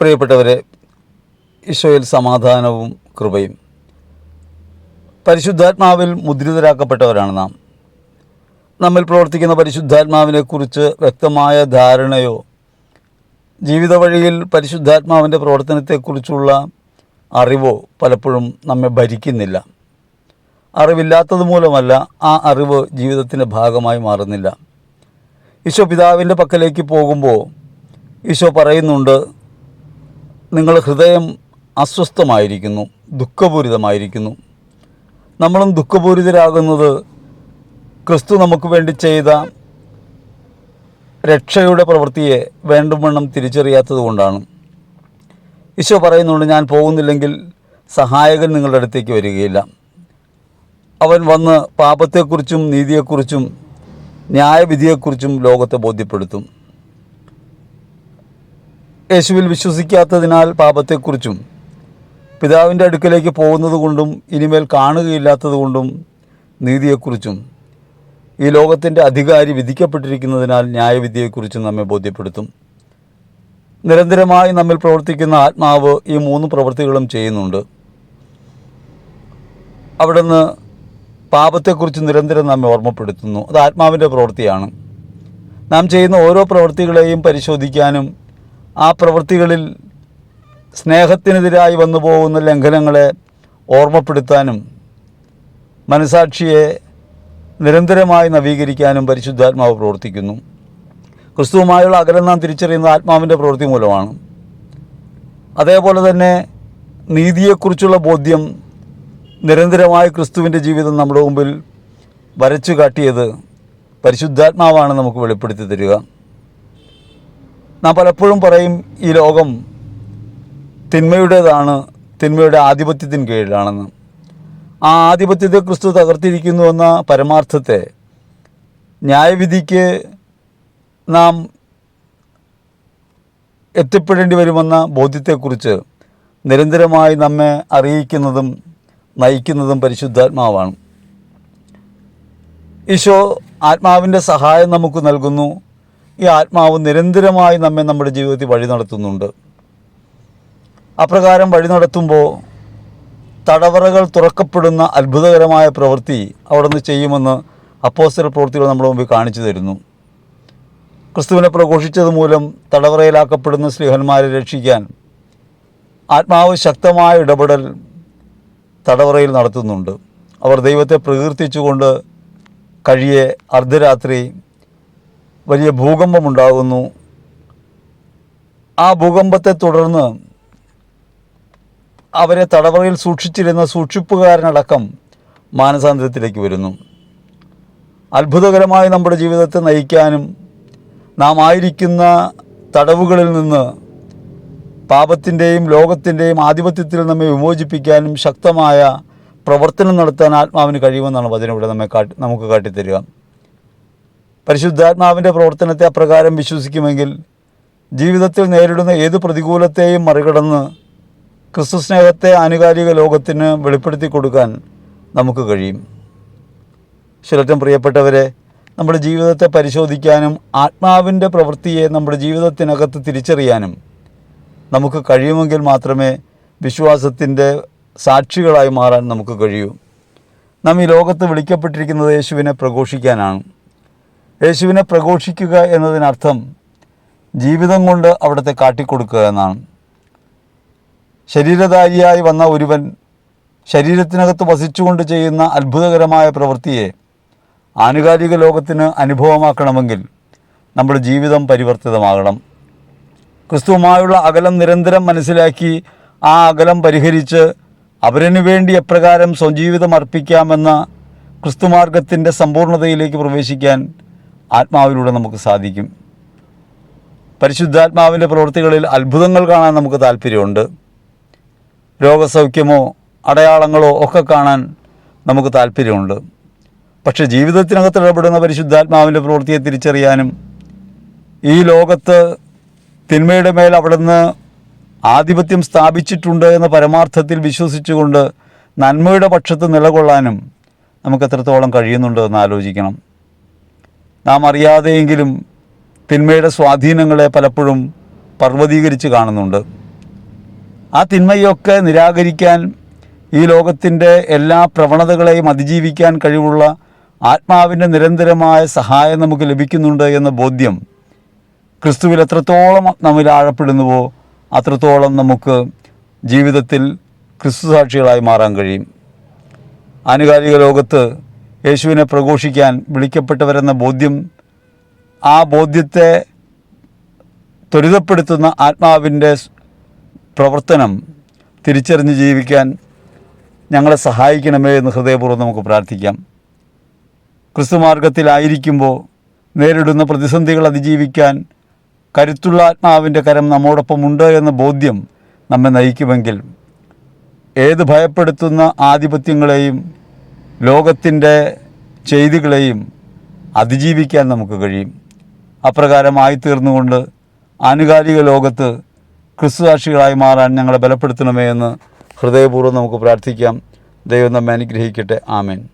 പ്രിയപ്പെട്ടവരെ ഈശോയിൽ സമാധാനവും കൃപയും. പരിശുദ്ധാത്മാവിൽ മുദ്രിതരാക്കപ്പെട്ടവരാണ് നാം. നമ്മിൽ പ്രവർത്തിക്കുന്ന പരിശുദ്ധാത്മാവിനെക്കുറിച്ച് വ്യക്തമായ ധാരണയോ ജീവിത വഴിയിൽ പരിശുദ്ധാത്മാവിന്റെ പ്രവർത്തനത്തെക്കുറിച്ചുള്ള അറിവോ പലപ്പോഴും നമ്മെ ഭരിക്കുന്നില്ല. അറിവില്ലാത്തത് മൂലമല്ല ആ അറിവ് ജീവിതത്തിന്റെ ഭാഗമായി മാറുന്നില്ല. ഈശോ പിതാവിന്റെ പക്കലേക്ക് പോകുമ്പോൾ ഈശോ പറയുന്നുണ്ട് നിങ്ങൾ ഹൃദയം അസ്വസ്ഥമായിരിക്കുന്നു ദുഃഖപൂരിതമായിരിക്കുന്നു. നമ്മളും ദുഃഖപൂരിതരാകുന്നത് ക്രിസ്തു നമുക്ക് വേണ്ടി ചെയ്ത രക്ഷയുടെ പ്രവൃത്തിയെ വേണ്ടുവണ്ണം തിരിച്ചറിയാത്തത് കൊണ്ടാണ്. ഈശോ പറയുന്നുണ്ട് ഞാൻ പോകുന്നില്ലെങ്കിൽ സഹായകൻ നിങ്ങളുടെ അടുത്തേക്ക് വരികയില്ല. അവൻ വന്ന് പാപത്തെക്കുറിച്ചും നീതിയെക്കുറിച്ചും ന്യായവിധിയെക്കുറിച്ചും ലോകത്തെ ബോധ്യപ്പെടുത്തും. യേശുവിൽ വിശ്വസിക്കാത്തതിനാൽ പാപത്തെക്കുറിച്ചും പിതാവിന്റെ അടുക്കലേക്ക് പോകുന്നത് കൊണ്ടും ഇനിമേൽ കാണുകയില്ലാത്തത് കൊണ്ടും നീതിയെക്കുറിച്ചും ഈ ലോകത്തിന്റെ അധികാരി വിധിക്കപ്പെട്ടിരിക്കുന്നതിനാൽ ന്യായവിധിയെക്കുറിച്ചും നമ്മെ ബോധ്യപ്പെടുത്തും. നിരന്തരമായി നമ്മിൽ പ്രവർത്തിക്കുന്ന ആത്മാവ് ഈ മൂന്ന് പ്രവൃത്തികളും ചെയ്യുന്നുണ്ട്. അവിടുന്ന് പാപത്തെക്കുറിച്ച് നിരന്തരം നമ്മെ ഓർമ്മപ്പെടുത്തുന്നു. അത് ആത്മാവിന്റെ പ്രവൃത്തിയാണ്. നാം ചെയ്യുന്ന ഓരോ പ്രവൃത്തികളെയും പരിശോധിക്കാനും ആ പ്രവൃത്തികളിൽ സ്നേഹത്തിനെതിരായി വന്നു പോകുന്ന ലംഘനങ്ങളെ ഓർമ്മപ്പെടുത്താനും മനസാക്ഷിയെ നിരന്തരമായി നവീകരിക്കാനും പരിശുദ്ധാത്മാവ് പ്രവർത്തിക്കുന്നു. ക്രിസ്തുവുമായുള്ള അകലം നാം തിരിച്ചറിയുന്ന ആത്മാവിന്റെ പ്രവൃത്തി മൂലമാണ്. അതേപോലെ തന്നെ നീതിയെക്കുറിച്ചുള്ള ബോധ്യം നിരന്തരമായി ക്രിസ്തുവിന്റെ ജീവിതം നമ്മുടെ മുമ്പിൽ വരച്ചു കാട്ടിയത് പരിശുദ്ധാത്മാവാണ് നമുക്ക് വെളിപ്പെടുത്തി തരിക. നാം പലപ്പോഴും പറയും ഈ ലോകം തിന്മയുടേതാണ് തിന്മയുടെ ആധിപത്യത്തിന് കീഴിലാണെന്ന്. ആ ആധിപത്യത്തെ ക്രിസ്തു തകർത്തിരിക്കുന്നു എന്ന പരമാർത്ഥത്തെ ന്യായവിധിക്ക് നാം എത്തിപ്പെടേണ്ടി വരുമെന്ന ബോധ്യത്തെക്കുറിച്ച് നിരന്തരമായി നമ്മെ അറിയിക്കുന്നതും നയിക്കുന്നതും പരിശുദ്ധാത്മാവാണ്. ഈശോ ആത്മാവിന്റെ സഹായം നമുക്ക് നൽകുന്നു. ഈ ആത്മാവ് നിരന്തരമായി നമ്മെ നമ്മുടെ ജീവിതത്തിൽ വഴി നടത്തുന്നുണ്ട്. അപ്രകാരം വഴി നടത്തുമ്പോൾ തടവറകൾ തുറക്കപ്പെടുന്ന അത്ഭുതകരമായ പ്രവൃത്തി അവിടെ നിന്ന് ചെയ്യുമെന്ന് അപ്പോസ്റ്റൽ പ്രവൃത്തികൾ നമ്മുടെ മുമ്പിൽ കാണിച്ചു തരുന്നു. ക്രിസ്തുവിനെ പ്രഘോഷിച്ചത് മൂലം തടവറയിലാക്കപ്പെടുന്ന സ്ലിഹന്മാരെ രക്ഷിക്കാൻ ആത്മാവ് ശക്തമായ ഇടപെടൽ തടവറയിൽ നടത്തുന്നുണ്ട്. അവർ ദൈവത്തെ പ്രകീർത്തിച്ചുകൊണ്ട് കഴിയെ അർദ്ധരാത്രി വലിയ ഭൂകമ്പമുണ്ടാകുന്നു. ആ ഭൂകമ്പത്തെ തുടർന്ന് അവരെ തടവറയിൽ സൂക്ഷിച്ചിരുന്ന സൂക്ഷിപ്പുകാരനടക്കം മാനസാന്തരത്തിലേക്ക് വരുന്നു. അത്ഭുതകരമായി നമ്മുടെ ജീവിതത്തെ നയിക്കാനും നാം ആയിരിക്കുന്ന തടവുകളിൽ നിന്ന് പാപത്തിന്റെയും ലോകത്തിന്റെയും ആധിപത്യത്തിൽ നമ്മെ വിമോചിപ്പിക്കാനും ശക്തമായ പ്രവർത്തനം നടത്താൻ ആത്മാവിന് കഴിയുമെന്നാണ് വചനം ഇവിടെ നമ്മെ കാട്ടി നമുക്ക് കാട്ടിത്തരിക. പരിശുദ്ധാത്മാവിന്റെ പ്രവർത്തനത്തെ അപ്രകാരം വിശ്വസിക്കുമെങ്കിൽ ജീവിതത്തിൽ നേരിടുന്ന ഏത് പ്രതികൂലത്തെയും മറികടന്ന് ക്രിസ്തു സ്നേഹത്തെ ആനുകാലിക ലോകത്തിന് വെളിപ്പെടുത്തി കൊടുക്കാൻ നമുക്ക് കഴിയും. ശിരറ്റം പ്രിയപ്പെട്ടവരെ നമ്മുടെ ജീവിതത്തെ പരിശോധിക്കാനും ആത്മാവിന്റെ പ്രവൃത്തിയെ നമ്മുടെ ജീവിതത്തിനകത്ത് തിരിച്ചറിയാനും നമുക്ക് കഴിയുമെങ്കിൽ മാത്രമേ വിശ്വാസത്തിന്റെ സാക്ഷികളായി മാറാൻ നമുക്ക് കഴിയൂ. നാം ഈ ലോകത്ത് വിളിക്കപ്പെട്ടിരിക്കുന്നത് യേശുവിനെ പ്രഘോഷിക്കാനാണ്. യേശുവിനെ പ്രഘോഷിക്കുക എന്നതിനർത്ഥം ജീവിതം കൊണ്ട് അവിടുത്തെ കാട്ടിക്കൊടുക്കുക എന്നാണ്. ശരീരധാരിയായി വന്ന ഒരുവൻ ശരീരത്തിനകത്ത് വസിച്ചുകൊണ്ട് ചെയ്യുന്ന അത്ഭുതകരമായ പ്രവൃത്തിയെ ആനുകാലിക ലോകത്തിന് അനുഭവമാക്കണമെങ്കിൽ നമ്മുടെ ജീവിതം പരിവർത്തിതമാകണം. ക്രിസ്തുവുമായുള്ള അകലം നിരന്തരം മനസ്സിലാക്കി ആ അകലം പരിഹരിച്ച് അവരനു വേണ്ടി എപ്രകാരം സ്വജീവിതം അർപ്പിക്കാമെന്ന ക്രിസ്തുമാർഗത്തിന്റെ സമ്പൂർണതയിലേക്ക് പ്രവേശിക്കാൻ ആത്മാവിലൂടെ നമുക്ക് സാധിക്കും. പരിശുദ്ധാത്മാവിന്റെ പ്രവൃത്തികളിൽ അത്ഭുതങ്ങൾ കാണാൻ നമുക്ക് താല്പര്യമുണ്ട്. രോഗസൗഖ്യമോ അടയാളങ്ങളോ ഒക്കെ കാണാൻ നമുക്ക് താല്പര്യമുണ്ട്. പക്ഷേ ജീവിതത്തിനകത്ത് ഇടപെടുന്ന പരിശുദ്ധാത്മാവിന്റെ പ്രവൃത്തിയെ തിരിച്ചറിയാനും ഈ ലോകത്ത് തിന്മയുടെ മേൽ അവിടുന്ന് ആധിപത്യം സ്ഥാപിച്ചിട്ടുണ്ട് എന്ന പരമാർത്ഥത്തിൽ വിശ്വസിച്ചുകൊണ്ട് നന്മയുടെ പക്ഷത്ത് നിലകൊള്ളാനും നമുക്ക് എത്രത്തോളം കഴിയുന്നുണ്ട് എന്ന് ആലോചിക്കണം. നാം അറിയാതെയെങ്കിലും തിന്മയുടെ സ്വാധീനങ്ങളെ പലപ്പോഴും പർവതീകരിച്ച് കാണുന്നുണ്ട്. ആ തിന്മയൊക്കെ നിരാകരിക്കാൻ ഈ ലോകത്തിന്റെ എല്ലാ പ്രവണതകളെയും അതിജീവിക്കാൻ കഴിവുള്ള ആത്മാവിന്റെ നിരന്തരമായ സഹായം നമുക്ക് ലഭിക്കുന്നുണ്ട് എന്ന ബോധ്യം ക്രിസ്തുവിൽ എത്രത്തോളം നമ്മിൽ ആഴപ്പെടുന്നുവോ അത്രത്തോളം നമുക്ക് ജീവിതത്തിൽ ക്രിസ്തു സാക്ഷികളായി മാറാൻ കഴിയും. ആനുകാലിക ലോകത്ത് യേശുവിനെ പ്രഘോഷിക്കാൻ വിളിക്കപ്പെട്ടവരെന്ന ബോധ്യം ആ ബോധ്യത്തെ ത്വരിതപ്പെടുത്തുന്ന ആത്മാവിന്റെ പ്രവർത്തനം തിരിച്ചറിഞ്ഞ് ജീവിക്കാൻ ഞങ്ങളെ സഹായിക്കണമേ എന്ന് ഹൃദയപൂർവം നമുക്ക് പ്രാർത്ഥിക്കാം. ക്രിസ്തുമാർഗത്തിലായിരിക്കുമ്പോൾ നേരിടുന്ന പ്രതിസന്ധികൾ അതിജീവിക്കാൻ കരുത്തുള്ള ആത്മാവിന്റെ കരം നമ്മോടൊപ്പം ഉണ്ട് എന്ന ബോധ്യം നമ്മെ നയിക്കുമെങ്കിൽ ഏത് ഭയപ്പെടുത്തുന്ന ആധിപത്യങ്ങളെയും ലോകത്തിന്റെ ചെയ്തികളെയും അതിജീവിക്കാൻ നമുക്ക് കഴിയും. അപ്രകാരമായി തീർന്നുകൊണ്ട് ആനുകാലിക ലോകത്ത് ക്രിസ്തുസാക്ഷികളായി മാറാൻ ഞങ്ങളെ ബലപ്പെടുത്തണമേ എന്ന് ഹൃദയപൂർവം നമുക്ക് പ്രാർത്ഥിക്കാം. ദൈവം നമ്മെ അനുഗ്രഹിക്കട്ടെ. ആമേൻ.